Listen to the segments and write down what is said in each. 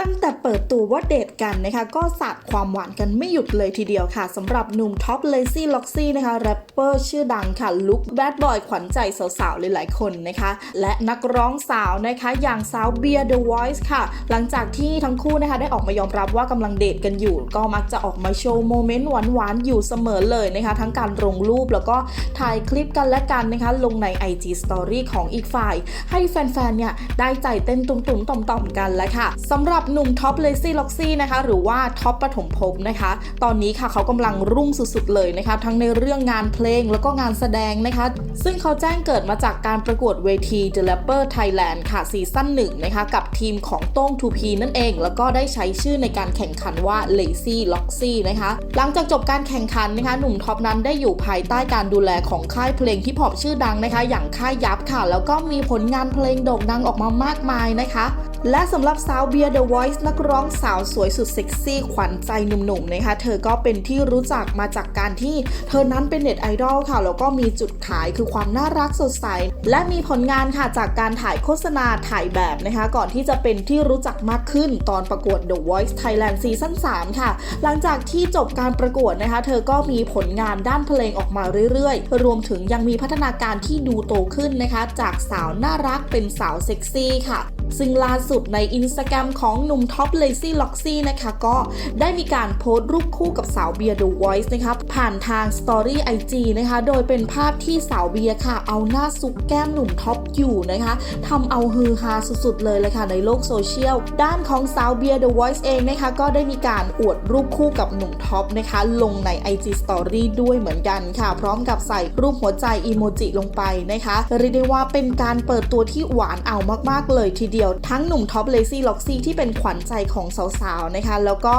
ตั้งแต่เปิดตัวว่าเดทกันนะคะ ก็สาดความหวานกันไม่หยุดเลยทีเดียวค่ะสำหรับหนุ่มท็อปเลซี่ล็อกซี่นะคะแรปเปอร์ชื่อดังค่ะลุคแบดบอยขวัญใจสาวๆหลายๆคนนะคะ และนักร้องสาวนะคะอย่างสาวเบียร์ The Voice ค่ะ หลังจากที่ทั้งคู่นะคะได้ออกมายอมรับว่ากำลังเดทกันอยู่ ก็มักจะออกมาโชว์โมเมนต์หวานๆอยู่เสมอเลยนะคะ ทั้งการลงรูปแล้วก็ถ่ายคลิปกันและกันนะคะ ลงใน IG Story ของอีกฝ่าย ให้แฟนๆเนี่ยได้ใจเต้นตุ่มๆต่อมๆกันแล้วค่ะสำหรับหนุ่มท็อปเลซี่ล็อกซี่นะคะหรือว่าท็อปปฐมภพนะคะ ตอนนี้ค่ะเขากำลังรุ่งสุดๆเลยนะคะทั้งในเรื่องงานเพลงแล้วก็งานแสดงนะคะ ซึ่งเขาแจ้งเกิดมาจากการประกวดเวที The Rapper Thailand ค่ะซีซั่นหนึ่งนะคะกับทีมของโต้ง 2P นั่นเอง แล้วก็ได้ใช้ชื่อในการแข่งขันว่า Lazy Loxy นะคะหลังจากจบการแข่งขันนะคะหนุ่มท็อปนั้นได้อยู่ภายใต้การดูแลของค่ายเพลงที่พอปชื่อดังนะคะ อย่างค่ายยับค่ะ แล้วก็มีผลงานเพลงโด่งดังออกมามากมายนะคะ และสำหรับสาวเบียร์ The Voice นักร้องสาวสวยสุดเซ็กซี่ขวัญใจหนุ่มๆนะคะ เธอก็เป็นที่รู้จักมาจากการที่เธอนั้นเป็นเน็ตไอดอลค่ะ แล้วก็มีจุดขายคือความน่ารักสดใส และมีผลงานค่ะจากการถ่ายโฆษณาถ่ายแบบนะคะ ก่อนที่จะเป็นที่รู้จักมากขึ้นตอนประกวด The Voice Thailand ซีซั่น3ค่ะ หลังจากที่จบการประกวดนะคะ เธอก็มีผลงานด้านเพลงออกมาเรื่อยๆ รวมถึงยังมีพัฒนาการที่ดูโตขึ้นนะคะ จากสาวน่ารักเป็นสาวเซ็กซี่ค่ะ ซึ่งล่าสุดในอินสตาแกรมของหนุ่มท็อปเลซี่ล็อกซี่นะคะก็ได้มีการโพสต์รูปคู่กับสาวเบียร์ The Voice นะคะผ่านทาง Story IG นะคะโดยเป็นภาพที่สาวเบียร์ค่ะ เอาหน้าซุกแก้มหนุ่มท็อปอยู่นะคะทำเอาฮือฮาสุดๆเลยเลยค่ะในโลกโซเชียล ด้านของสาวเบียร์ The Voice เองนะคะก็ได้มีการอวดรูปคู่กับหนุ่มท็อปนะคะลงใน IG Story ด้วยเหมือนกันค่ะ พร้อมกับใส่รูปหัวใจอีโมจิลงไปนะคะเรียกได้ว่าเป็นการเปิดตัวที่หวานเอามากๆเลยทีเดียวทั้งหนุ่มท็อปเลซี่ล็อกซี่ที่เป็นขวัญใจของสาวๆนะคะ แล้วก็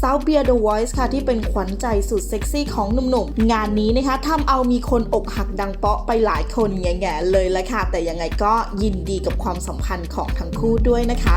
ซาวเบียร์เดอะวอยซ์ค่ะที่เป็นขวัญใจสุดเซ็กซี่ของหนุ่มๆ งานนี้นะคะทำเอามีคนอกหักดังเปาะไปหลายคนแง่ๆเลยละค่ะ แต่ยังไงก็ยินดีกับความสัมพันธ์ของทั้งคู่ด้วยนะคะ